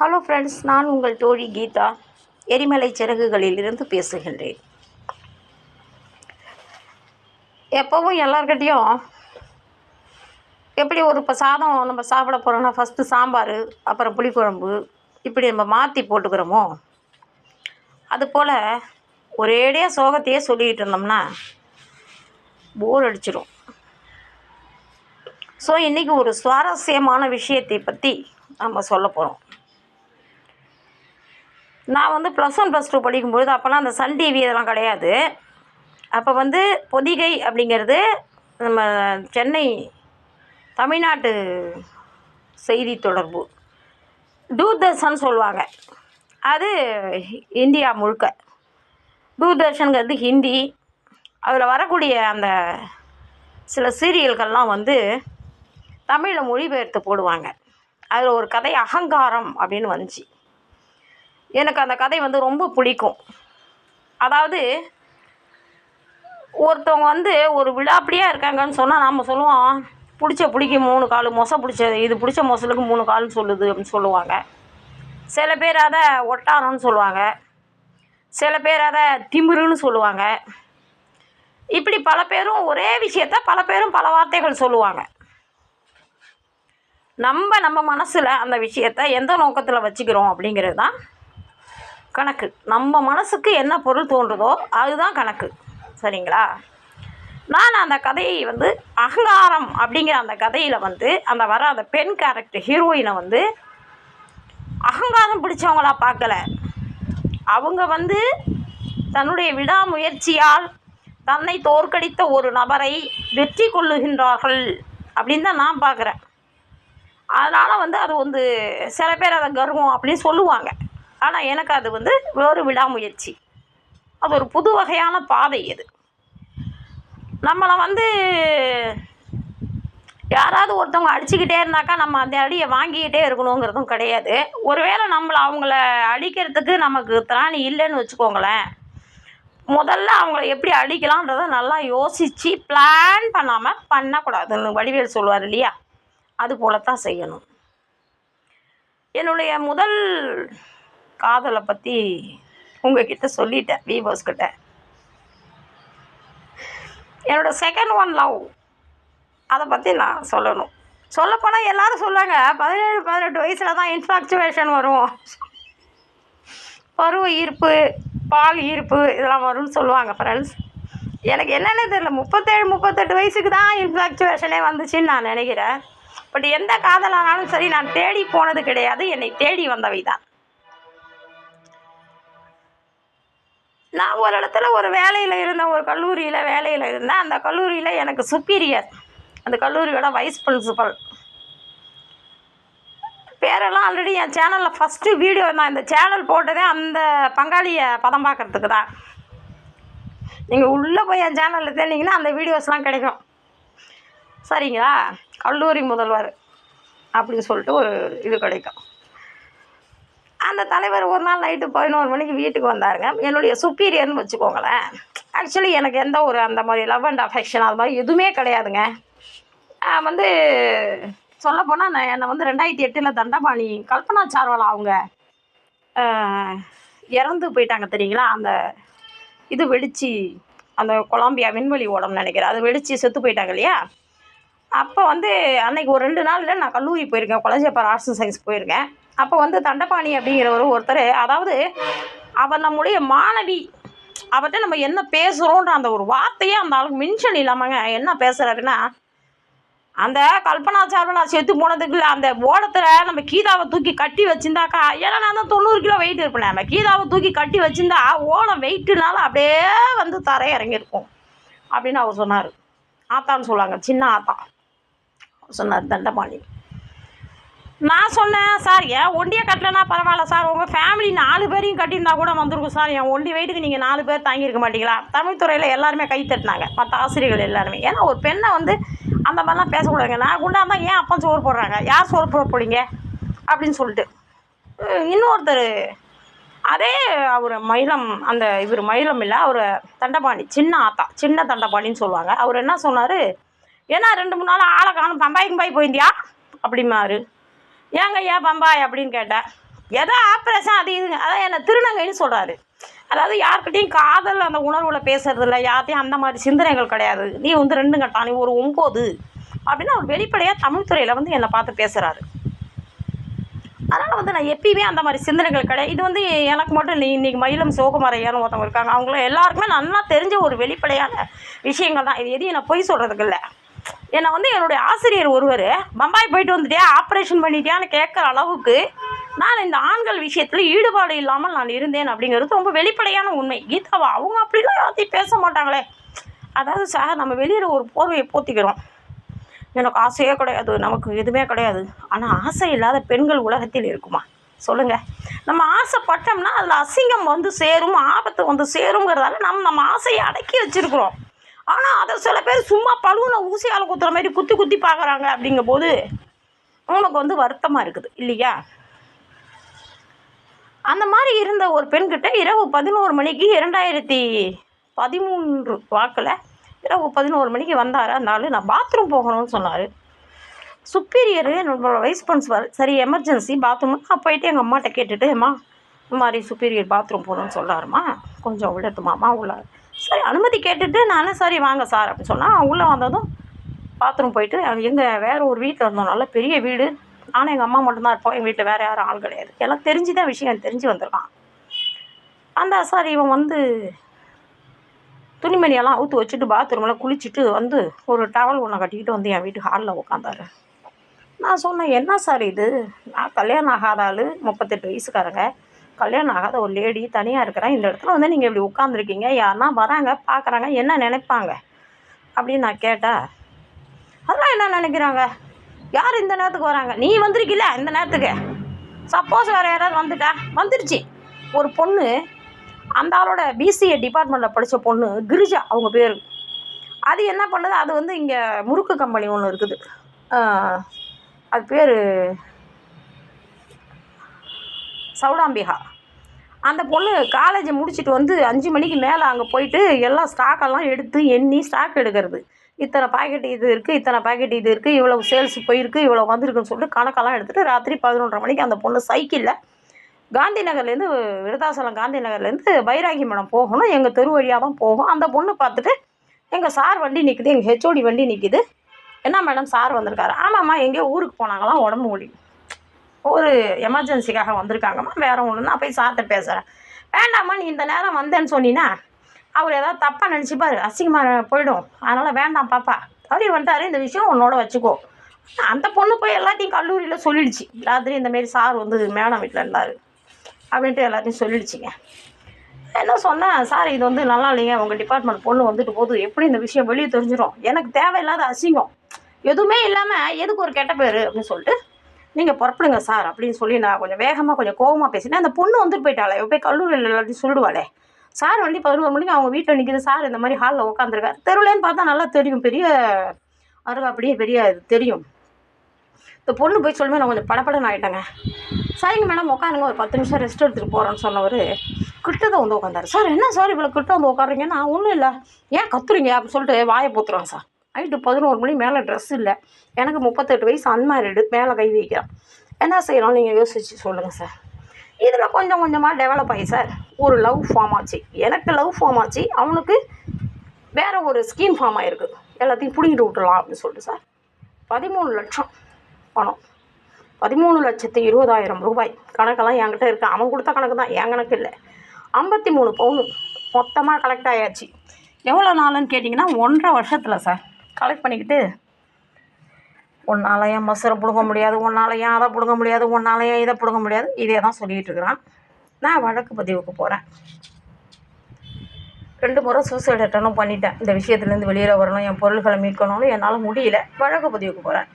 Hello friends நான் உங்கள் தோழி கீதா எரிமலை சிறகுகளில் இருந்து பேசுகின்றேன். எப்போவும் எல்லார்கிட்டேயும் எப்படி ஒரு இப்போ சாதம் நம்ம சாப்பிட போகிறோம்னா ஃபஸ்ட்டு சாம்பார் அப்புறம் புளிக்குழம்பு இப்படி நம்ம மாற்றி போட்டுக்கிறோமோ? அதுபோல் ஒரேடியாக சோகத்தையே சொல்லிக்கிட்டு இருந்தோம்னா போர் அடிச்சிடும் ஸோ இன்றைக்கி ஒரு சுவாரஸ்யமான விஷயத்தை பற்றி நம்ம சொல்ல போகிறோம் நான் வந்து ப்ளஸ் ஒன் ப்ளஸ் டூ படிக்கும்பொழுது அப்போல்லாம் அந்த சன் டிவி இதெல்லாம் கிடையாது. அப்போ வந்து பொதிகை அப்படிங்கிறது நம்ம சென்னை தமிழ்நாட்டு செய்தி தொடர்பு. தூர்தர்ஷன் சொல்லுவாங்க. அது இந்தியா முழுக்க. தூர்தர்ஷனுங்கிறது ஹிந்தி. அதில் வரக்கூடிய அந்த சில சீரியல்கள்லாம் வந்து தமிழில் மொழிபெயர்த்து போடுவாங்க. அதில் ஒரு கதை அகங்காரம் அப்படின்னு வந்துச்சு. எனக்கு அந்த கதை வந்து ரொம்ப பிடிக்கும். அதாவது ஒருத்தவங்க வந்து ஒரு விழாப்படியாக இருக்காங்கன்னு சொன்னால் நாம் சொல்லுவோம் பிடிச்ச பிடிக்க மூணு கால் மொசை பிடிச்ச இது பிடிச்ச மொசலுக்கு மூணு கால்னு சொல்லுது அப்படின்னு சொல்லுவாங்க. சில பேர் அதை ஒட்டாரம்னு சொல்லுவாங்க. சில பேர் அதை திமிருன்னு சொல்லுவாங்க. இப்படி பல பேரும் ஒரே விஷயத்த பல பேரும் பல வார்த்தைகள் சொல்லுவாங்க. நம்ம நம்ம மனசில் அந்த விஷயத்த எந்த நோக்கத்தில் வச்சுக்கிறோம் அப்படிங்கிறது தான் கணக்கு. நம்ம மனசுக்கு என்ன பொருள் தோன்றுதோ அதுதான் கணக்கு. சரிங்களா? நான் அந்த கதையை வந்து அகங்காரம் அப்படிங்கிற அந்த கதையில் வந்து அந்த வர அந்த பெண் கேரக்டர் ஹீரோயினை வந்து அகங்காரம் பிடிச்சவங்களா பார்க்கல. அவங்க வந்து தன்னுடைய விடாமுயற்சியால் தன்னை தோற்கடித்த ஒரு நபரை வெற்றி கொள்ளுகின்றார்கள் அப்படின்னு தான் நான் பார்க்குறேன். அதனால் வந்து அது வந்து சில பேர் அதை கர்வம் அப்படின்னு சொல்லுவாங்க. ஆனால் எனக்கு அது வந்து ஒரு விடாமுயற்சி. அது ஒரு புது வகையான பாதை அது நம்மளை வந்து யாராவது ஒருத்தவங்க அடிச்சுக்கிட்டே இருந்தாக்கா நம்ம அந்த அடியை வாங்கிக்கிட்டே இருக்கணுங்கிறதும் கிடையாது. ஒருவேளை நம்மளை அவங்கள அடிக்கிறதுக்கு நமக்கு திராணி இல்லைன்னு வச்சுக்கோங்களேன். முதல்ல அவங்கள எப்படி அடிக்கலான்றதை நல்லா யோசித்து பிளான் பண்ணாமல் பண்ணக்கூடாதுன்னு வடிவேல் சொல்லுவார் இல்லையா? அது போல தான் செய்யணும். என்னுடைய முதல் காதலை பற்றி உங்ககிட்ட சொல்லிட்டேன் வீவர்ஸ் கிட்ட. என்னோட செகண்ட் ஒன் லவ் அதை பற்றி நான் சொல்லணும். சொல்லப்போனால் எல்லாரும் சொல்லுவாங்க பதினேழு பதினெட்டு வயசில் தான் இன்ஃபாக்சுவேஷன் வரும். பருவ ஈர்ப்பு பால் ஈர்ப்பு இதெல்லாம் வரும்னு சொல்லுவாங்க ஃப்ரெண்ட்ஸ் எனக்கு என்னென்ன தெரியல முப்பத்தேழு முப்பத்தெட்டு வயசுக்கு தான் இன்ஃபாக்சுவேஷனே வந்துச்சுன்னு நான் நினைக்கிறேன். பட் எந்த காதலானாலும் சரி நான் தேடி போனது கிடையாது என்னை தேடி வந்தவை தான் நான் ஒரு இடத்துல ஒரு வேலையில் இருந்தேன் ஒரு கல்லூரியில் வேலையில் இருந்தேன். அந்த கல்லூரியில் எனக்கு சுப்பீரியர் அந்த கல்லூரியோட வைஸ் பிரின்சிபல் பேரெல்லாம் ஆல்ரெடி என் சேனலில் ஃபஸ்ட்டு வீடியோ நான் இந்த சேனல் போட்டதே அந்த பங்காளியை பதம் பார்க்குறதுக்கு தான். நீங்கள் உள்ளே போய் என் சேனலில் தேடிங்கன்னா அந்த வீடியோஸ்லாம் கிடைக்கும். சரிங்களா? கல்லூரி முதல்வர் அப்படின்னு சொல்லிட்டு ஒரு இது கிடைக்கும். அந்த தலைவர் ஒரு நாள் நைட்டு பதினோரு மணிக்கு வீட்டுக்கு வந்தாருங்க. என்னுடைய சுப்பீரியர்னு வச்சுக்கோங்களேன். ஆக்சுவலி எனக்கு எந்த ஒரு அந்த மாதிரி லவ் அண்ட் அஃபெக்ஷன் அது மாதிரி எதுவுமே கிடையாதுங்க. வந்து சொல்லப்போனால் நான் என்னை வந்து ரெண்டாயிரத்தி எட்டில் தண்டபாணி கல்பனா சார்வலா அவங்க இறந்து போயிட்டாங்க தெரியுங்களா? அந்த இது வெடித்து அந்த கொலம்பியா விண்வெளி ஓடம்னு நினைக்கிறேன். அது வெடித்து செத்து போயிட்டாங்க இல்லையா? அப்போ வந்து அன்னைக்கு ஒரு ரெண்டு நாளில் நான் கல்லூரி போயிருக்கேன். கொலஞ்சப்பர் ஆர்ட்ஸ் அண்ட் சயின்ஸ் போயிருக்கேன். அப்போ வந்து தண்டபாணி அப்படிங்கிறவர் ஒருத்தர் அதாவது அவர் நம்முடைய மாணவி அவர்கிட்ட நம்ம என்ன பேசுகிறோன்ற அந்த ஒரு வார்த்தையே அந்த ஆளுக்கு மென்ஷன் இல்லாமங்க என்ன பேசுகிறாருன்னா அந்த கல்பனா சார்வலா செத்து போனதுக்கு அந்த ஓடத்தில் நம்ம கீதாவை தூக்கி கட்டி வச்சிருந்தாக்கா ஏன்னா நான் தான் தொண்ணூறு கிலோ வெயிட் இருப்பேன் நம்ம கீதாவை தூக்கி கட்டி வச்சிருந்தா ஓடம் வெயிட்டுனால அப்படியே வந்து தரை இறங்கியிருக்கும் அப்படின்னு அவர் சொன்னார். ஆத்தான்னு சொல்லுவாங்க சின்ன ஆத்தா. சொன்னார் தண்டபாணி. நான் சொன்னேன் சார் ஏன் ஒண்டியை கட்டலைன்னா பரவாயில்ல சார். உங்கள் ஃபேமிலி நாலு பேரையும் கட்டியிருந்தா கூட வந்திருக்கும் சார். என் ஒண்டி வெயிட்டுக்கு நீங்கள் நாலு பேர் தாங்கியிருக்க மாட்டீங்களா? தமிழ் துறையில் எல்லாருமே கை தட்டினாங்க. மற்ற ஆசிரியர்கள் எல்லாருமே. ஏன்னா ஒரு பெண்ணை வந்து அந்த மாதிரிலாம் பேசக்கூடாதுங்க. நான் குண்டா இருந்தால் ஏன் அப்பா சோறு போடுறாங்க? யார் சோறு போட போடுங்க அப்படின்னு சொல்லிட்டு. இன்னொருத்தர் அதே அவர் மயிலம் அந்த இவர் மயிலம் இல்லை அவர் தண்டபாணி சின்ன ஆத்தா சின்ன தண்டபாணின்னு சொல்லுவாங்க. அவர் என்ன சொன்னார்? ஏன்னா ரெண்டு மூணு நாள் ஆளை காணும் பம்பாய் பாய் போயிருந்தியா? அப்படிமாரு ஏங்க ஐயா பம்பாய் அப்படின்னு கேட்டேன் எதோ ஆப்ரேஷன் அது இதுங்க. அதான் என்னை திருநங்கைன்னு சொல்கிறாரு அதாவது யார்கிட்டையும் காதல் அந்த உணர்வில் பேசுறது இல்லை யார்ட்டையும் அந்த மாதிரி சிந்தனைகள் கிடையாது. நீ வந்து ரெண்டு கட்டா நீ ஒரு ஒம்பது அப்படின்னு அவர் வெளிப்படையாக தமிழ் துறையில் வந்து என்னை பார்த்து பேசுகிறாரு அதனால் வந்து நான் எப்பயுமே அந்த மாதிரி சிந்தனைகள் கிடையாது. இது வந்து எனக்கு மட்டும் நீ இன்றைக்கி மயிலம் சோகமரையானு ஒருத்தவங்க இருக்காங்க. அவங்களும் எல்லாருக்குமே நல்லா தெரிஞ்ச ஒரு வெளிப்படையான விஷயங்கள் தான். இது எதையும் நான் பொய் சொல்கிறதுக்கு இல்லை. என்னை வந்து என்னுடைய ஆசிரியர் ஒருவர் பம்பாய் போயிட்டு வந்துட்டியா? ஆப்ரேஷன் பண்ணிட்டியான்னு கேட்குற அளவுக்கு நான் இந்த ஆண்கள் விஷயத்தில் ஈடுபாடு இல்லாமல் நான் இருந்தேன் அப்படிங்கிறது ரொம்ப வெளிப்படையான உண்மை. கீதாவா அவங்க அப்படிலாம் யார்த்தையும் பேச மாட்டாங்களே. அதாவது சார் நம்ம வெளியில் ஒரு போர்வையை போத்திக்கிறோம். எனக்கு ஆசையே கிடையாது நமக்கு எதுவுமே கிடையாது. ஆனால் ஆசை இல்லாத பெண்கள் உலகத்தில் இருக்குமா? சொல்லுங்கள் நம்ம ஆசைப்பட்டோம்னா அதில் அசிங்கம் வந்து சேரும் ஆபத்து வந்து சேருங்கிறதால நம்ம நம்ம ஆசையை அடக்கி வச்சுருக்குறோம். ஆனால் அதை சில பேர் சும்மா பழுவுன ஊசியால் குத்துற மாதிரி குத்தி குத்தி பார்க்குறாங்க அப்படிங்கும்போது உனக்கு வந்து வருத்தமாக இருக்குது இல்லையா? அந்த மாதிரி இருந்த ஒரு பெண்கிட்ட இரவு பதினோரு மணிக்கு இரண்டாயிரத்தி பதிமூன்று வாக்கில் இரவு பதினோரு மணிக்கு வந்தார். அந்த ஆள் நான் பாத்ரூம் போகணும்னு சொன்னார். சுப்பீரியரு நம்மளோட வைஸ் பிரின்ஸ்பல் சரி எமர்ஜென்சி பாத்ரூம் நான் போயிட்டு எங்கள் அம்மாட்ட கேட்டுட்டு அம்மா இந்த மாதிரி சுப்பீரியர் பாத்ரூம் போகணும்னு சொல்கிறாருமா கொஞ்சம் விடட்டுமாம்மா உள்ளார். சரி அனுமதி கேட்டுட்டு நான் சரி வாங்க சார் அப்படின்னு சொன்னால் உள்ளே வந்ததும் பாத்ரூம் போயிட்டு எங்கள் வேறு ஒரு வீட்டில் இருந்தோம் நல்ல பெரிய வீடு. நானும் எங்கள் அம்மா மட்டும்தான் இருப்போம் எங்கள் வீட்டில் வேறு யாரும் ஆள் கிடையாது. எல்லாம் தெரிஞ்சு தான் விஷயம் தெரிஞ்சு வந்திருக்கான். அந்த சார் இவன் வந்து துணிமணியெல்லாம் ஊற்று வச்சுட்டு பாத்ரூமில் குளிச்சுட்டு வந்து ஒரு டவல் ஒன்று கட்டிக்கிட்டு வந்து என் வீட்டு ஹாலில் உட்காந்தாரு நான் சொன்னேன் என்ன சார் இது? நான் கல்யாணம் ஆகாத ஆள் முப்பத்தெட்டு வயசுக்காரங்க. கல்யாணம் ஆகாத ஒரு லேடி தனியாக இருக்கிறேன் இந்த இடத்துல வந்து நீங்கள் இப்படி உட்காந்துருக்கீங்க யாருன்னா வராங்க பார்க்குறாங்க. என்ன நினைப்பாங்க? அப்படின்னு நான் கேட்டேன் அதெல்லாம் என்ன நினைக்கிறாங்க? யார் இந்த நேரத்துக்கு வராங்க? நீ வந்திருக்கில்ல இந்த நேரத்துக்கு? சப்போஸ் வேறு யாராவது வந்துட்டா? வந்துருச்சு. ஒரு பொண்ணு அந்த ஆளோட பிசிஏ டிபார்ட்மெண்ட்டில் படித்த பொண்ணு கிரிஜா அவங்க பேர். அது என்ன பண்ணுது? அது வந்து இங்கே முறுக்கு கம்பெனி ஒன்று இருக்குது. அது பேர் சவுடாம்பிகா அந்த பொண்ணு காலேஜை முடிச்சுட்டு வந்து அஞ்சு மணிக்கு மேலே அங்கே போயிட்டு எல்லா ஸ்டாக்கெல்லாம் எடுத்து எண்ணி ஸ்டாக் எடுக்கிறது. இத்தனை பாக்கெட் இது இருக்குது இத்தனை பாக்கெட் இது இருக்குது இவ்வளோ சேல்ஸ் போயிருக்கு இவ்வளோ வந்திருக்குன்னு சொல்லிட்டு கணக்கெல்லாம் எடுத்துகிட்டு ராத்திரி பதினொன்றரை மணிக்கு அந்த பொண்ணு சைக்கிளில் காந்தி நகர்லேருந்து விருதாசலம் காந்தி நகர்லேருந்து பைராகி மடம் போகணும். எங்கள் தெரு வழியாக தான் போகும். அந்த பொண்ணு பார்த்துட்டு எங்கள் சார் வண்டி நிற்குது எங்கள் ஹெச்ஓடி வண்டி நிற்குது என்ன மேடம் சார் வந்திருக்காரு? ஆமாம்மா எங்கேயோ ஊருக்கு போனாங்களாம் உடம்பு முடியும் ஒரு எமர்ஜென்சிக்காக வந்திருக்காங்கம்மா வேறு ஒன்று நான் போய் சார்கிட்ட பேசுகிறேன் வேண்டாம்மா நீ இந்த நேரம் வந்தேன்னு சொன்னீன்னா அவர் ஏதாவது தப்பாக நினச்சிப்பார் அசிங்கமாக போயிடும். அதனால் வேண்டாம் பாப்பா. அவர் வந்துட்டார் இந்த விஷயம் உன்னோட வச்சுக்கோ. அந்த பொண்ணு போய் எல்லாத்தையும் கல்லூரியில் சொல்லிடுச்சு. ராத்திரி இந்தமாரி சார் வந்து மேடம் வீட்டில் இருந்தார். அப்படின்ட்டு எல்லாத்தையும் சொல்லிடுச்சிங்க. என்ன சொன்னேன் சார் இது வந்து நல்லா இல்லைங்க. உங்கள் டிபார்ட்மெண்ட் பொண்ணு வந்துட்டு போகுது. எப்படி இந்த விஷயம் வெளியே தெரிஞ்சிடும் எனக்கு தேவையில்லாத அசிங்கம். எதுவுமே இல்லாமல் எதுக்கு ஒரு கெட்ட பேர்? அப்படின்னு சொல்லிட்டு நீங்கள் புறப்படுங்க சார் அப்படின்னு சொல்லி நான் கொஞ்சம் வேகமாக கொஞ்சம் கோவமாக பேசினேன். அந்த பொண்ணு வந்துட்டு போயிட்டாளே. போய் கல்லூரியில் எல்லாத்தையும் சொல்லிடுவாளே சார் வண்டி பதினோரு மணிக்கு அவங்க வீட்டில் நிற்கிது சார் இந்த மாதிரி ஹாலில் உட்காந்துருக்காரு தெருவிலேன்னு பார்த்தா நல்லா தெரியும். பெரிய அருகாப்படியே பெரிய இது தெரியும். இந்த பொண்ணு போய் சொல்லுமே நான் கொஞ்சம் படப்படன்னு ஆகிட்டேங்க சரிங்க மேடம் உட்காருங்க. ஒரு பத்து நிமிஷம் ரெஸ்ட் எடுத்துகிட்டு போகிறேன்னு சொன்னவர் கிட்ட தான் வந்து உட்காந்தாரு சார் என்ன சார் இவ்வளோ கிட்ட வந்து உட்காருங்கன்னா ஒன்றும் இல்லை. ஏன் கத்துறீங்க? அப்படின்னு சொல்லிட்டு வாயை போத்துருவான் சார். நைட்டு பதினோரு மணி மேலே ட்ரெஸ் இல்லை. எனக்கு முப்பத்தெட்டு வயசு அன்மேரிடு மேலே கை வைக்கிறான். என்ன செய்யலாம் நீங்கள் யோசிச்சு சொல்லுங்கள் சார் இதில் கொஞ்சம் கொஞ்சமாக டெவலப் ஆகி சார் ஒரு லவ் ஃபார்ம் ஆச்சு. எனக்கு லவ் ஃபார்ம் ஆச்சு. அவனுக்கு வேறு ஒரு ஸ்கீம் ஃபார்ம் ஆகிருக்கு எல்லாத்தையும் பிடிங்கிட்டு விட்டுலாம் அப்படின்னு சொல்லிட்டு சார் பதிமூணு லட்சம் பணம். பதிமூணு லட்சத்து இருபதாயிரம் ரூபாய். கணக்கெல்லாம் என்கிட்ட இருக்குது அவன் கொடுத்த கணக்கு தான். என் கணக்கு இல்லை. ஐம்பத்தி மூணு பவுனு மொத்தமாக கலெக்ட் ஆயாச்சு. எவ்வளோ நாளுன்னு கேட்டிங்கன்னா ஒன்றரை வருஷத்தில் சார் கலெக்ட் பண்ணிக்கிட்டு உன்னால் ஏன் மசுரை பிடுங்க முடியாது உன்னால் ஏன் அதை பிடுங்க முடியாது உன்னால் ஏன் இதை பிடுங்க முடியாது இதே தான் சொல்லிகிட்டு இருக்கிறான். நான் வழக்கு பதிவுக்கு போகிறேன் ரெண்டு முறை சூசைட் அட்டனும் பண்ணிட்டேன். இந்த விஷயத்துலேருந்து வெளியில் வரணும் என் பொருள்களை மீட்கணும்னு என்னால் முடியல. வழக்கு பதிவுக்கு போகிறேன்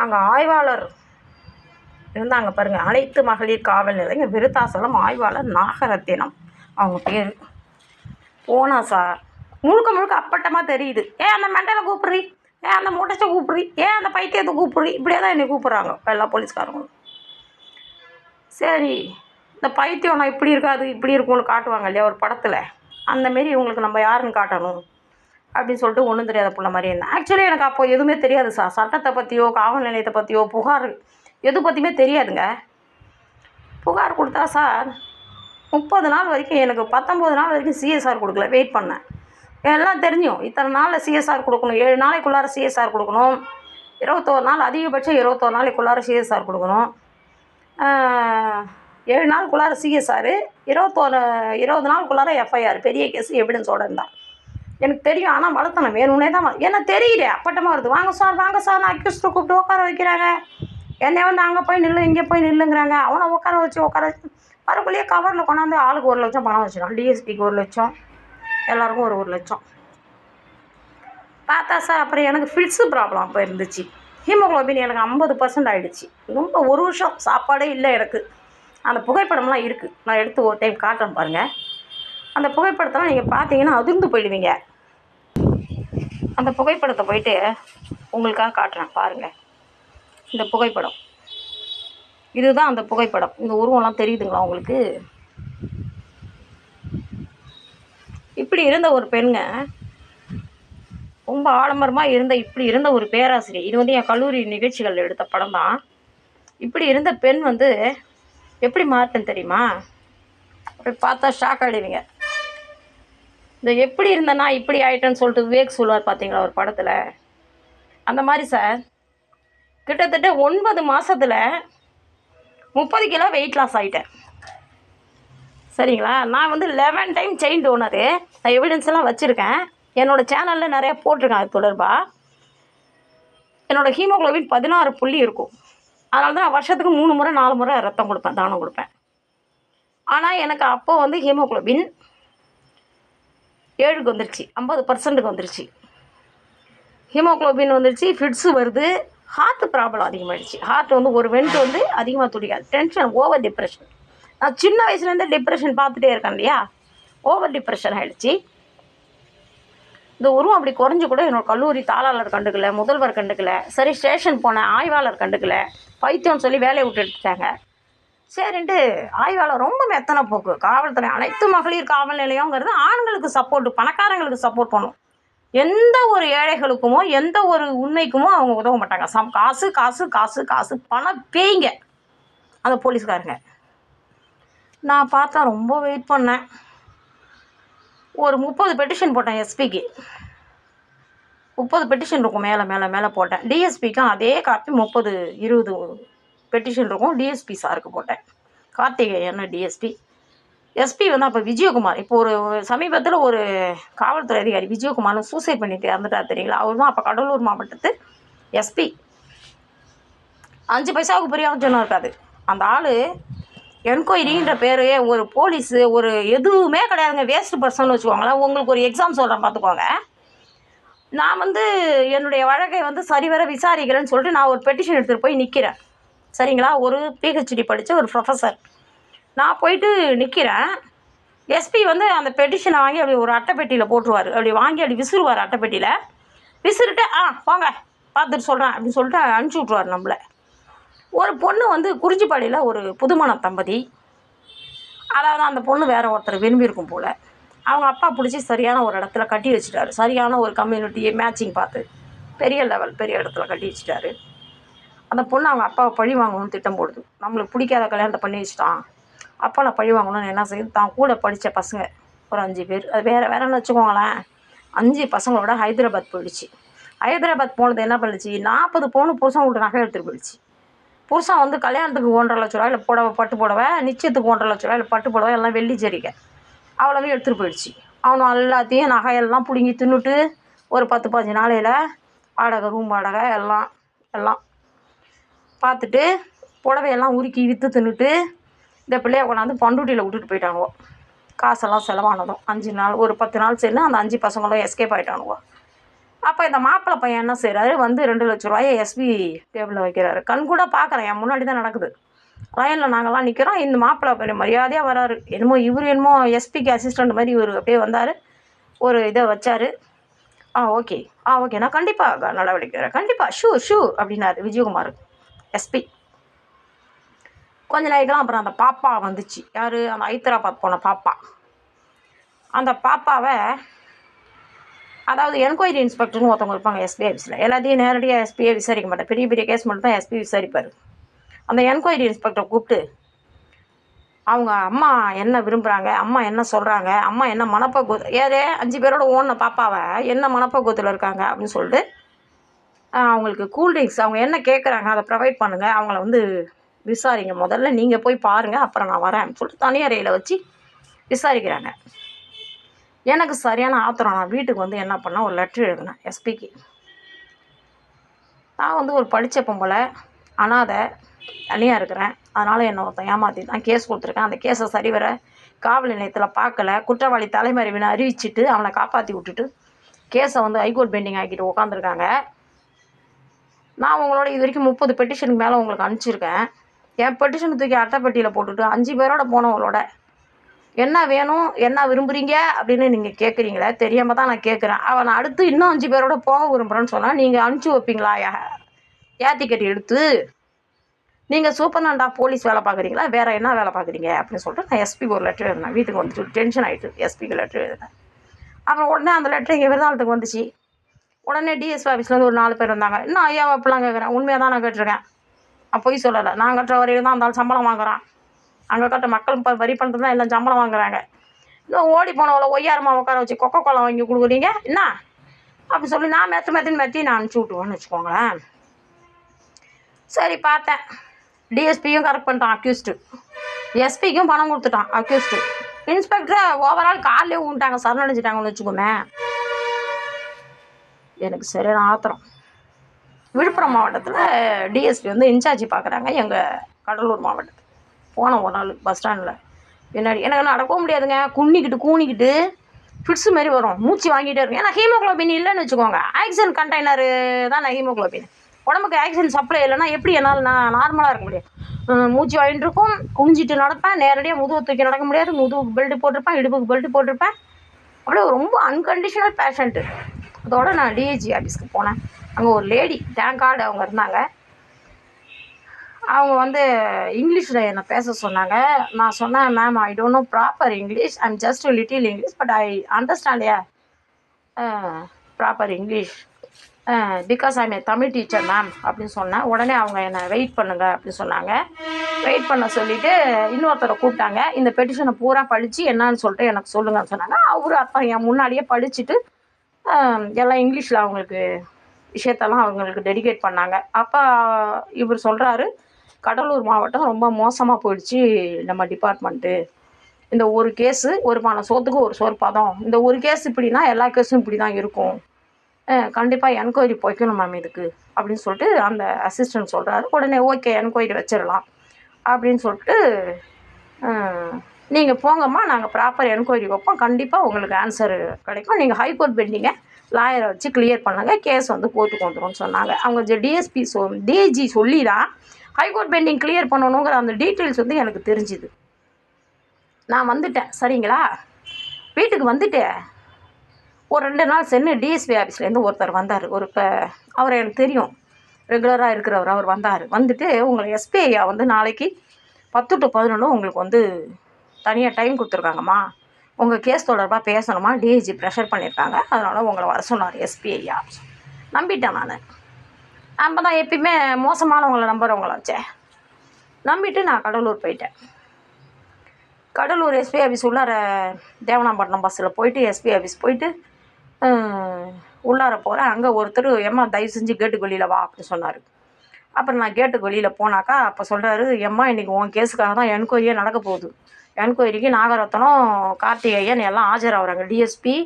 அங்கே ஆய்வாளர் இருந்தாங்க பாருங்கள் அனைத்து மகளிர் காவல் நிலையம் விருத்தாசலம் ஆய்வாளர் நாகரத்தினம். அவங்க பேர் போனா சார். முழுக்க முழுக்க அப்பட்டமாக தெரியுது. ஏன் அந்த மெண்டலை கூப்பிட்றி. ஏன் அந்த முட்டச்சை கூப்பிட்றி. ஏன் அந்த பைத்தியத்தை கூப்பிட்றி. இப்படியே தான் என்னை கூப்பிட்றாங்க எல்லா போலீஸ்காரங்களும். சரி இந்த பைத்தியம் நான் இப்படி இருக்காது இப்படி இருக்கும்னு காட்டுவாங்க இல்லையா ஒரு படத்தில். அந்த மாரி இவங்களுக்கு நம்ம யாருன்னு காட்டணும் அப்படின்னு சொல்லிட்டு ஒன்றும் தெரியாத பிள்ளை மாதிரி இருந்தேன் ஆக்சுவலி எனக்கு அப்போ எதுவுமே தெரியாது சார். சட்டத்தை பற்றியோ காவல் நிலையத்தை பற்றியோ புகார் எது பற்றியுமே தெரியாதுங்க. புகார் கொடுத்தா சார் முப்பது நாள் வரைக்கும் எனக்கு பத்தொம்போது நாள் வரைக்கும் சிஎஸ்ஆர் கொடுக்கல. வெயிட் பண்ணேன். எல்லாம் தெரிஞ்சும். இத்தனை நாளில் சிஎஸ்ஆர் கொடுக்கணும். ஏழு நாளைக்குள்ளார சிஎஸ்ஆர் கொடுக்கணும். இருபத்தோரு நாள் அதிகபட்சம் இருபத்தோரு நாளைக்குள்ளார சிஎஸ்ஆர் கொடுக்கணும். ஏழு நாளுக்குள்ளார சிஎஸ்ஆர் இருபத்தோரு இருபது நாளுக்குள்ளார எஃப்ஐஆர் பெரிய கேஸ் எப்படின்னு இருந்தான் எனக்கு தெரியும் ஆனால் வளர்த்தணும் வேணும்னே தான் ஏன்னா தெரியுது அப்பட்டமாக வருது. வாங்க சார் வாங்க சார் நான் அக்யூஸ்ட்டு கூப்பிட்டு உட்கார வைக்கிறாங்க. என்னை வந்து அங்கே போய் நில்லு இங்கே போய் நில்லுங்கிறாங்க. அவனை உட்கார வச்சு உட்கார வச்சு வரக்குள்ளேயே கவரில் கொண்டாந்து ஆளுக்கு ஒரு லட்சம் பணம் வச்சிடும் டிஎஸ்பிக்கு ஒரு லட்சம். எல்லாருக்கும் ஒரு ஒரு லட்சம். பார்த்தா சார் அப்புறம் எனக்கு ஃபிட்ஸு ப்ராப்ளம் அப்போ இருந்துச்சு ஹீமோகுளோபின் எனக்கு ஐம்பது பர்சன்ட் ஆகிடுச்சு ரொம்ப ஒரு வருஷம் சாப்பாடே இல்லை எனக்கு. அந்த புகைப்படம்லாம் இருக்குது நான் எடுத்து ஒரு டைம் காட்டுறேன் பாருங்கள் அந்த புகைப்படத்தெல்லாம் நீங்கள் பார்த்தீங்கன்னா அதிர்ந்து போயிடுவீங்க. அந்த புகைப்படத்தை போயிட்டு உங்களுக்காக காட்டுறேன் பாருங்கள் இந்த புகைப்படம். இதுதான் அந்த புகைப்படம். இந்த உருவம்லாம் தெரியுதுங்களா உங்களுக்கு? இப்படி இருந்த ஒரு பெண்ங்க ரொம்ப ஆடம்பரமாக இருந்த இப்படி இருந்த ஒரு பேராசிரியர் இது வந்து என் கல்லூரி நிகழ்ச்சிகள் எடுத்த படம் தான். இப்படி இருந்த பெண் வந்து எப்படி மாற்றேன் தெரியுமா? அப்படி பார்த்தா ஷாக் ஆகிடுவீங்க இந்த எப்படி இருந்தேன்னா இப்படி ஆயிட்டேன்னு சொல்லிட்டு விவேக் சொல்லுவார் பார்த்தீங்களா ஒரு படத்தில்? அந்த மாதிரி சார் கிட்டத்தட்ட ஒன்பது மாதத்தில் முப்பது கிலோ வெயிட் லாஸ் ஆகிட்டேன் சரிங்களா? நான் வந்து லெவன் டைம் செயின் டோனரு நான் எவிடன்ஸ்லாம் வச்சுருக்கேன். என்னோடய சேனலில் நிறையா போட்டிருக்கேன் அது தொடர்பாக என்னோடய ஹீமோகுளோபின் பதினாறு புள்ளி இருக்கும். அதனால தான் நான் வருஷத்துக்கு மூணு முறை நாலு முறை ரத்தம் கொடுப்பேன் தானம் கொடுப்பேன். ஆனால் எனக்கு அப்போ வந்து ஹீமோகுளோபின் ஏழுக்கு வந்துருச்சு ஐம்பது பர்சன்ட்டுக்கு வந்துருச்சு. ஹீமோக்ளோபின் வந்துருச்சு ஃபிட்ஸு வருது ஹார்ட் ப்ராப்ளம் அதிகமாகிடுச்சு ஹார்ட் வந்து ஒரு வெண்ட் வந்து அதிகமாக துடிக்காது. டென்ஷன் ஓவர் டிப்ரெஷன் நான் சின்ன வயசுலேருந்தே டிப்ரெஷன் பார்த்துட்டே இருக்கேன் இல்லையா? ஓவர் டிப்ரெஷன் ஆகிடுச்சு இந்த உருவம் அப்படி குறைஞ்சு கூட என்னோட கல்லூரி தாளாளர் கண்டுக்கல முதல்வர் கண்டுக்கல சரி ஸ்டேஷன் போனேன் ஆய்வாளர் கண்டுக்கல பைத்தியம்னு சொல்லி வேலையை விட்டு எடுத்துட்டாங்க சரின்ட்டு ஆய்வாளர் ரொம்ப மெத்தனை போக்கு. காவல்துறை அனைத்து மகளிர் காவல் நிலையங்கிறது ஆண்களுக்கு சப்போர்ட் பணக்காரங்களுக்கு சப்போர்ட் பண்ணும். எந்த ஒரு ஏழைகளுக்குமோ எந்த ஒரு உண்மைக்குமோ அவங்க உதவ மாட்டாங்க. சம் காசு காசு காசு காசு பணம் பேய்ங்க. அந்த போலீஸ்காரங்க. நான் பார்த்தா ரொம்ப வெயிட் பண்ணேன். ஒரு முப்பது பெட்டிஷன் போட்டேன் எஸ்பிக்கு முப்பது பெட்டிஷன் இருக்கும் மேலே மேலே மேலே போட்டேன். டிஎஸ்பிக்கும் அதே காப்பி முப்பது இருபது பெட்டிஷன் இருக்கும். டிஎஸ்பி சாருக்கு போட்டேன். கார்த்திகேயன் டிஎஸ்பி எஸ்பி வந்து அப்போ விஜயகுமார். இப்போ ஒரு சமீபத்தில் ஒரு காவல்துறை அதிகாரி விஜயகுமார் சூசைட் பண்ணிட்டு இறந்துட்டார் தெரியுங்களா? அவர் தான் அப்போ கடலூர் மாவட்டத்து எஸ்பி அஞ்சு பைசாவுக்கு பிரயோஜனம் இருக்காது அந்த ஆள் என்கொயரின்ற பேர் ஒரு போலீஸு ஒரு எதுவுமே கிடையாதுங்க. வேஸ்ட் பர்சன் வச்சுக்கோங்களேன். உங்களுக்கு ஒரு எக்ஸாம் சொல்கிறேன் பார்த்துக்கோங்க. நான் வந்து என்னுடைய வழக்கை வந்து சரிவர விசாரிக்கிறேன்னு சொல்லிட்டு நான் ஒரு பெட்டிஷன் எடுத்துகிட்டு போய் நிற்கிறேன் சரிங்களா? ஒரு பிஹெச்டி படித்த ஒரு ப்ரொஃபஸர் நான் போயிட்டு நிற்கிறேன் எஸ்பி வந்து அந்த பெட்டிஷனை வாங்கி அப்படி ஒரு அட்டைப்பெட்டியில் போட்டுருவார். அப்படி வாங்கி அப்படி விசிறுவார் அட்டைப்பெட்டியில். விசிறிட்டு ஆ போங்க பார்த்துட்டு சொல்கிறேன் அப்படின்னு சொல்லிட்டு அனுப்பிச்சி விட்ருவார் நம்மளை. ஒரு பொண்ணு வந்து குறிஞ்சிப்பாடியில் ஒரு புதுமண தம்பதி. அதாவது அந்த பொண்ணு வேறு ஒருத்தர் விரும்பியிருக்கும் போல். அவங்க அப்பா பிடிச்சி சரியான ஒரு இடத்துல கட்டி வச்சுட்டாரு. சரியான ஒரு கம்யூனிட்டியை மேட்சிங் பார்த்து. பெரிய லெவல் பெரிய இடத்துல கட்டி வச்சுட்டாரு. அந்த பொண்ணு அவங்க அப்பாவை பழி வாங்கணும்னு திட்டம் போடுது. நம்மளுக்கு பிடிக்காத கல்யாணத்தை பண்ணி வச்சுட்டான். அப்பா நான் பழி வாங்கணும்னு என்ன செய்யுது தான் கூட படித்த பசங்க. ஒரு அஞ்சு பேர். அது வேறு வேறன்னு வச்சுக்கோங்களேன்? அஞ்சு பசங்களோட ஹைதராபாத் போயிடுச்சு. ஹைதராபாத் போனது என்ன பண்ணுச்சு? நாற்பது பவுன் புருஷன் விட்டு நகை எடுத்துகிட்டு போயிடுச்சு. புருஷன் வந்து கல்யாணத்துக்கு ஒன்றரை லட்ச இல்லை புடவை பட்டு புடவை நிச்சயத்துக்கு ஒன்றரை லட்ச இல்லை பட்டு புடவை எல்லாம் வெள்ளி ஜரிகை அவ்வளோவே எடுத்துகிட்டு போயிடுச்சு. அவனும் எல்லாத்தையும் நகையெல்லாம் பிடுங்கி தின்னுட்டு ஒரு பத்து பதினஞ்சு நாளையில் வாடகை ரூம் வாடகை எல்லாம் எல்லாம் பார்த்துட்டு புடவையெல்லாம் உருக்கி விற்று தின்னுட்டு இந்த பிள்ளைய கொண்டாந்து பண்டூட்டியில் விட்டுட்டு போயிட்டானுவோ. காசெல்லாம் செலவானதும். அஞ்சு நாள் ஒரு பத்து நாள் சேர்ந்து அந்த அஞ்சு பசங்களும் எஸ்கேப் ஆகிட்டானுவோ அப்போ இந்த மாப்பிள்ளை பையன் என்ன செய்கிறாரு வந்து ரெண்டு லட்ச ரூபாயை எஸ்பி டேபிளில் வைக்கிறாரு. கண் கூட பார்க்குறேன் என் முன்னாடி தான் நடக்குது. லைனில் நாங்கள்லாம் நிற்கிறோம் இந்த மாப்பிள்ளை பையன் மரியாதையாக வராரு. என்னமோ இவர் என்னமோ எஸ்பிக்கு அசிஸ்டண்ட் மாதிரி இவர் அப்படியே வந்தார். ஒரு இதை வச்சார். ஆ ஓகே ஆ ஓகே நான் கண்டிப்பாக நடவடிக்கை வரேன். கண்டிப்பாக ஷூ ஷூ அப்படின்னாரு விஜயகுமார். எஸ்பி கொஞ்ச நாளைக்கெல்லாம் அப்புறம் அந்த பாப்பா வந்துச்சு. யார்? அந்த ஹைதராபாத் போன பாப்பா. அந்த பாப்பாவை அதாவது என்கொயரி இன்ஸ்பெக்டர்னு ஒருத்தவங்க இருப்பாங்க எஸ்பி ஆஃபீஸில் எல்லாத்தையும் நேரடியாக எஸ்பியை விசாரிக்க மாட்டேன் பெரிய பெரிய கேஸ் மட்டும் தான் எஸ்பி விசாரிப்பார். அந்த என்கொயரி இன்ஸ்பெக்டர் கூப்பிட்டு அவங்க அம்மா என்ன விரும்புகிறாங்க அம்மா என்ன சொல்கிறாங்க அம்மா என்ன மனப்பக்குவ ஏதே அஞ்சு பேரோட ஓன பாப்பாவை என்ன மனப்பக்குவத்தில் இருக்காங்க? அப்படின்னு சொல்லிட்டு அவங்களுக்கு கூல்ட்ரிங்க்ஸ் அவங்க என்ன கேட்குறாங்க அதை ப்ரொவைட் பண்ணுங்கள் அவங்கள வந்து விசாரிங்க. முதல்ல நீங்கள் போய் பாருங்கள் அப்புறம் நான் வரேன். சொல்லிட்டு தனி அறையில் வச்சு விசாரிக்கிறாங்க. எனக்கு சரியான ஆத்திரம். நான் வீட்டுக்கு வந்து என்ன பண்ணேன்? ஒரு லெட்ரு எழுதினேன் எஸ்பிக்கு நான் வந்து ஒரு படித்த பொம்பளை அனாதை தனியாக இருக்கிறேன். அதனால் என்னை ஒருத்தன் ஏமாற்றி தான் கேஸ் கொடுத்துருக்கேன். அந்த கேஸை சரிவர காவல் நிலையத்தில் பார்க்கல. குற்றவாளி தலைமறைவினை அறிவிச்சிட்டு அவனை காப்பாற்றி விட்டுட்டு கேஸை வந்து ஹைகோர்ட் பெண்டிங் ஆக்கிட்டு உட்காந்துருக்காங்க நான் உங்களோட இது வரைக்கும் முப்பது பெட்டிஷனுக்கு மேலே உங்களுக்கு அனுப்பிச்சிருக்கேன். என் பெட்டிஷனை தூக்கி அட்டைப்பெட்டியில் போட்டுட்டு அஞ்சு பேரோட போனவங்களோட என்ன வேணும் என்ன விரும்புகிறீங்க அப்படின்னு நீங்கள் கேட்குறீங்களே தெரியாமல் தான் நான் கேட்குறேன் அவனை அடுத்து இன்னும் அஞ்சு பேரோட போக விரும்புகிறேன்னு சொன்னால் நீங்கள் அனுப்பிச்சி வைப்பீங்களா? ஏ டிக்கெட் எடுத்து நீங்கள் சூப்பர்னாண்டா போலீஸ் வேலை பார்க்குறீங்களா? வேறு என்ன வேலை பார்க்குறீங்க? அப்படின்னு சொல்லிட்டு நான் எஸ்பிக்கு ஒரு லெட்டர் எழுதினேன். வீட்டுக்கு வந்துட்டு டென்ஷன் ஆகிட்டு எஸ்பிக்கு லெட்டர் எழுதினேன். அப்புறம் உடனே அந்த லெட்டர் எங்கள் விருதாளத்துக்கு வந்துச்சு. உடனே டிஎஸ்பி ஆஃபீஸ்லேருந்து ஒரு நாலு பேர் வந்தாங்க. இன்னும் ஐயா அப்படிலாம் கேட்குறேன் உண்மையாக தான் நான் கேட்டிருக்கேன். நான் பொய் சொல்லலை. நான் கட்டுற வரையில் தான் அந்த சம்பளம் வாங்குறான். அங்கே கட்ட மக்கள் இப்போ வரி பண்ணுறது தான் எல்லாம் சம்பளம் வாங்குறாங்க. இன்னும் ஓடி போனவளை ஒய்யாரமாக உட்கார வச்சு கொக்கோ கோலா வாங்கி கொடுக்குறீங்க. என்ன? அப்படி சொல்லி நான் மெத்து மெத்தின்னு மெத்தி நான் அனுப்பிச்சி விட்டுவேன்னு வச்சுக்கோங்களேன். சரி பார்த்தேன். டிஎஸ்பியும் கரெக்ட் பண்ணிட்டான் அக்யூஸ்டு எஸ்பிக்கும் பணம் கொடுத்துட்டான் அக்யூஸ்டு இன்ஸ்பெக்டரை ஓவரால் கார்லேயே விட்டாங்க சரணடைஞ்சிட்டாங்கன்னு வச்சுக்கோமே. எனக்கு சரியான ஆத்திரம். விழுப்புரம் மாவட்டத்தில் டிஎஸ்பி வந்து இன்சார்ஜி பார்க்குறாங்க எங்கள் கடலூர் மாவட்டத்தில். போனோம் ஒரு நாள் பஸ் ஸ்டாண்டில் பின்னாடி எனக்கு நடக்கவும் முடியாதுங்க. குன்னிக்கிட்டு கூனிக்கிட்டு ஃபிட்ஸு மாதிரி வரும். மூச்சு வாங்கிட்டே இருக்கும். ஏன்னா ஹீமோக்ளோபின் இல்லைன்னு வச்சுக்கோங்க. ஆக்சிஜன் கண்டெய்னரு தான் நான் ஹீமோகுளோபின் உடம்புக்கு ஆக்சிஜன் சப்ளை இல்லைன்னா எப்படி என்னால் நான் நார்மலாக இருக்க முடியும்? மூச்சு வாங்கிட்டு இருக்கும். குனிஞ்சிட்டு நடப்பேன். நேரடியாக முதுகு தூக்கி நடக்க முடியாது. முதுகுக்கு பெல்ட் போட்டிருப்பேன். இடுப்புக்கு பெல்ட் போட்டிருப்பேன். அப்படியே ரொம்ப அன்கண்டிஷனல் பேஷண்ட்டு அதோடு நான் டிஹெச்சி ஆஃபீஸ்க்கு போனேன். அங்கே ஒரு லேடி தேங்க் கார்டு அவங்க இருந்தாங்க. அவங்க வந்து இங்கிலீஷில் என்னை பேச சொன்னாங்க. நான் சொன்னேன் ma'am I don't know proper English I'm just little English but I understand a proper English because I'm a Tamil teacher ma'am அப்படின்னு சொன்னேன். உடனே அவங்க என்னை வெயிட் பண்ணுங்க அப்படின்னு சொன்னாங்க. வெயிட் பண்ண சொல்லிவிட்டு இன்னொருத்தரை கூப்பிட்டாங்க. இந்த பெட்டிஷனை பூரா படித்து என்னன்னு சொல்லிட்டு எனக்கு சொல்லுங்கன்னு சொன்னாங்க. அவரு அப்போ என் முன்னாடியே படிச்சுட்டு எல்லாம் இங்கிலீஷில் அவங்களுக்கு விஷயத்தெல்லாம் அவங்களுக்கு டெடிகேட் பண்ணாங்க. அப்போ இவர் சொல்கிறாரு கடலூர் மாவட்டம் ரொம்ப மோசமாக போயிடுச்சு நம்ம டிபார்ட்மெண்ட்டு இந்த ஒரு கேஸு ஒரு பானை சோத்துக்கு ஒரு சோறு பதம். இந்த ஒரு கேஸ் இப்படின்னா எல்லா கேஸும் இப்படி தான் இருக்கும். கண்டிப்பாக என்கொயரி போய்க்கணும் மேம் இதுக்கு. அப்படின்னு சொல்லிட்டு அந்த அசிஸ்டன்ட் சொல்கிறாரு உடனே ஓகே என்கொயரி வச்சிடலாம். அப்படின்னு சொல்லிட்டு நீங்கள் போங்கம்மா நாங்கள் ப்ராப்பர் என்கொயரி வைப்போம். கண்டிப்பாக உங்களுக்கு ஆன்சர் கிடைக்கும். நீங்கள் ஹைகோர்ட் பெண்டிங்கை லாயரை வச்சு கிளியர் பண்ணுங்கள் கேஸ் வந்து கோர்ட்டுக்கு வந்துடும் சொன்னாங்க. அவங்க டிஎஸ்பி சொ டிஜி சொல்லி தான் ஹைகோர்ட் பெண்டிங் கிளியர் பண்ணணுங்கிற அந்த டீட்டெயில்ஸ் வந்து எனக்கு தெரிஞ்சுது. நான் வந்துட்டேன். சரிங்களா? வீட்டுக்கு வந்துட்டு ஒரு ரெண்டு நாள் சென்று டிஎஸ்பி ஆஃபீஸ்லேருந்து ஒருத்தர் வந்தார். ஒரு இப்போ அவர் எனக்கு தெரியும். ரெகுலராக இருக்கிறவர். அவர் வந்தார். வந்துட்டு உங்களை எஸ்பிஐயா வந்து நாளைக்கு பத்து டு பதினொன்று உங்களுக்கு வந்து தனியாக டைம் கொடுத்துருக்காங்கம்மா. உங்கள் கேஸ் தொடர்பாக பேசணுமா? டிஐஜி ப்ரெஷர் பண்ணியிருக்காங்க அதனால் உங்களை வர சொன்னார் எஸ்பிஐயா நம்பிட்டேன் நான். நம்ம தான் எப்பயுமே மோசமானவங்களை நம்புறவங்களாச்சே நம்பிட்டு நான் கடலூர் போயிட்டேன். கடலூர் எஸ்பி ஆஃபீஸ் உள்ளார தேவனாம்பட்டினம் பஸ்ஸில் போயிட்டு எஸ்பி ஆஃபீஸ் போயிட்டு உள்ளார போகிறேன் அங்கே ஒருத்தர் எம்மா தயவு செஞ்சு கேட்டுக்கு வெளியில் வா அப்படின்னு சொன்னார். அப்புறம் நான் கேட்டுக்கு வெளியில் போனாக்கா அப்போ சொல்கிறாரு எம்மா இன்றைக்கி உன் கேஸுக்காக தான் என்கொயரியே நடக்க போகுது. என்கொயரிக்கு நாகரத்னம் கார்த்திகேயன் எல்லாம் ஆஜராகிறாங்க. டிஎஸ்பி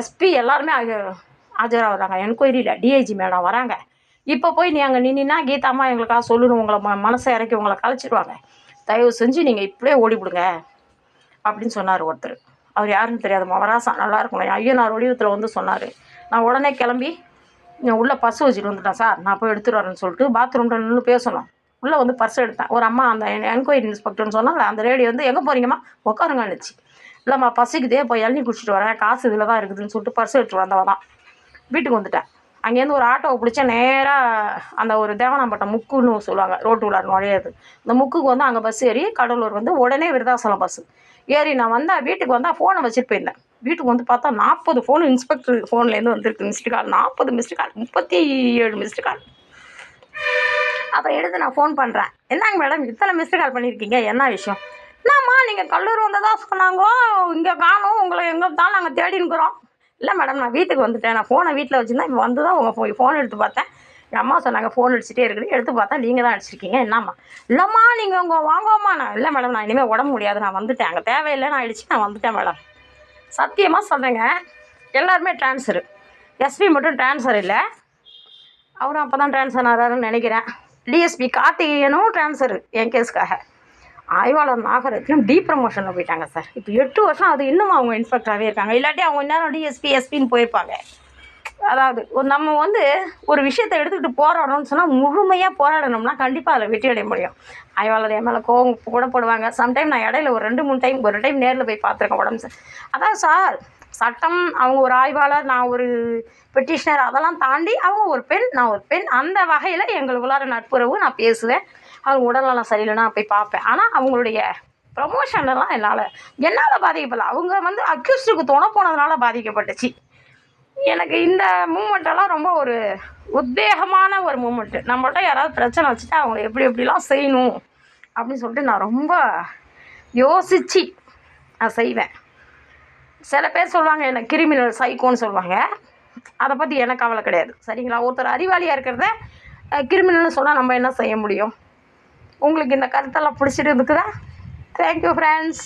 எஸ்பி எல்லாருமே ஆஜராகிறாங்க. என்கொயரியில் டிஐஜி மேடம் வராங்க. இப்போ போய் நீ அங்கே நின்னா கீதாம்மா எங்களுக்காக சொல்லணும். உங்களை ம மனசை இறக்கி உங்களை கலைச்சிடுவாங்க தயவு செஞ்சு நீங்கள் இப்படியே ஓடிவிடுங்க அப்படின்னு சொன்னார் ஒருத்தர். அவர் யாருன்னு தெரியாது மவராசா நல்லா இருக்கணும் நான் வடிவத்தில் வந்து சொன்னார். நான் உடனே கிளம்பி உள்ளே பர்ஸ் வச்சுட்டு வந்துட்டேன் சார். நான் போய் எடுத்துட்டு வரேன்னு சொல்லிட்டு பாத்ரூமில் நின்று பேசணும். உள்ளே வந்து பர்ஸ் எடுத்தேன். ஒரு அம்மா அந்த என்கொயரி இன்ஸ்பெக்டர்னு சொன்னால் அந்த லேடி வந்து எங்கே போகிறீங்கம்மா உட்காருங்கன்னுச்சு இல்லைம்மா பசிக்குதே போய் இளநீ குடிச்சிட்டு வரேன். காசு இதில் தான் இருக்குதுன்னு சொல்லிட்டு பர்ஸ் எடுத்துட்டு வந்தவன் தான் வீட்டுக்கு வந்துட்டேன். அங்கேருந்து ஒரு ஆட்டோவை பிடிச்சா நேராக அந்த ஒரு தேவனாம்பட்டம் முக்குன்னு சொல்லுவாங்க ரோட்டு உள்ளார நுழையாது இந்த முக்குக்கு வந்து அங்கே பஸ் ஏறி கடலூர் வந்து உடனே விருதாசலம் பஸ்ஸு ஏறி நான் வந்தால் வீட்டுக்கு வந்தால் ஃபோனை வச்சுட்டு போயிருந்தேன். வீட்டுக்கு வந்து பார்த்தா நாற்பது ஃபோன் இன்ஸ்பெக்டர் ஃபோன்லேருந்து வந்திருக்கு மிஸ்டு கால் நாற்பது மிஸ்டு கால் முப்பத்தி ஏழு மிஸ்டு கால் அப்புறம் எடுத்து நான் ஃபோன் பண்ணுறேன் என்னங்க மேடம் இத்தனை மிஸ்டு கால் பண்ணியிருக்கீங்க என்ன விஷயம்? என்னம்மா நீங்கள் கல்லூர் வந்ததாக சொன்னாங்களோ? இங்கே காணும் உங்களை எங்கே தான் நாங்கள் தேடினுக்குறோம் இல்லை மேடம் நான் வீட்டுக்கு வந்துட்டேன். நான் ஃபோனை வீட்டில் வச்சுருந்தேன் இப்போ வந்து தான் உங்கள் ஃபோன் ஃபோன் எடுத்து பார்த்தேன். எங்கள் அம்மா சொன்னாங்க ஃபோன் அடிச்சுட்டே இருக்குது. எடுத்து பார்த்தா நீங்கள் தான் அடிச்சிருக்கீங்க. என்னம்மா? இல்லைம்மா நீங்கள் உங்கள் வாங்குவோம்மா நான் இல்லை மேடம் நான் இனிமேல் உடம்பு முடியாது. நான் வந்துட்டேன். அங்கே நான் ஆயிடுச்சு. நான் வந்துட்டேன் மேடம் சத்தியமாக சொல்கிறேங்க எல்லாருமே ட்ரான்ஸ்ஃபரு எஸ்பி மட்டும் ட்ரான்ஸ்ஃபர் இல்லை. அவரும் அப்போ தான் ட்ரான்ஸ்ஃபர் ஆகிறாருன்னு நினைக்கிறேன் டிஎஸ்பி கார்த்திகேயனும் ட்ரான்ஸ்ஃபர் என் கேஸுக்காக ஆய்வாளர் நாகரத்திலும் டீ ப்ரமோஷனில் போயிட்டாங்க சார். இப்போ எட்டு வருஷம் அது இன்னும் அவங்க இன்ஸ்பெக்டராகவே இருக்காங்க. இல்லாட்டி அவங்க இன்னும் டிஎஸ்பி எஸ்பின்னு போயிருப்பாங்க. அதாவது நம்ம வந்து ஒரு விஷயத்தை எடுத்துக்கிட்டு போராடணும்னு சொன்னால் முழுமையாக போராடணும்னா கண்டிப்பாக அதில் வெற்றி அடைய முடியும். ஆய்வாளர் என் மேலே கோவம் கூட போடுவாங்க. சம்டைம் நான் இடையில ஒரு ரெண்டு மூணு டைம் ஒரு டைம் நேரில் போய் பார்த்துருக்கேன் உடம்பு சார். அதான் சார் சட்டம் அவங்க ஒரு ஆய்வாளர் நான் ஒரு பெட்டிஷனர் அதெல்லாம் தாண்டி அவங்க ஒரு பெண் நான் ஒரு பெண். அந்த வகையில் எங்களுக்குள்ளார நட்புறவு நான் பேசுவேன். அவங்க உடல்நலம் சரியில்லைன்னா போய் பார்ப்பேன். ஆனால் அவங்களுடைய ப்ரமோஷன்லாம் என்னால் என்னால் பாதிக்கப்படல. அவங்க வந்து அக்யூஸ்டுக்கு துணை போனதுனால பாதிக்கப்பட்டுச்சு. எனக்கு இந்த மூமெண்ட்டெல்லாம் ரொம்ப ஒரு உத்வேகமான ஒரு மூமெண்ட்டு நம்மள்ட்ட யாராவது பிரச்சனை வச்சுட்டா அவங்கள எப்படி எப்படிலாம் செய்யணும் அப்படின்னு சொல்லிட்டு நான் ரொம்ப யோசித்து நான் செய்வேன். சில பேர் சொல்லுவாங்க என்ன கிரிமினல் சைக்கோன்னு சொல்லுவாங்க. அதை பற்றி எனக்கு கவலை கிடையாது. சரிங்களா? ஒருத்தர் அறிவாளியாக இருக்கிறத கிரிமினல்னு சொன்னால் நம்ம என்ன செய்ய முடியும்? உங்களுக்கு இந்த கருத்தெல்லாம் பிடிச்சிட்டு இருக்குதா தேங்க்யூ ஃப்ரெண்ட்ஸ்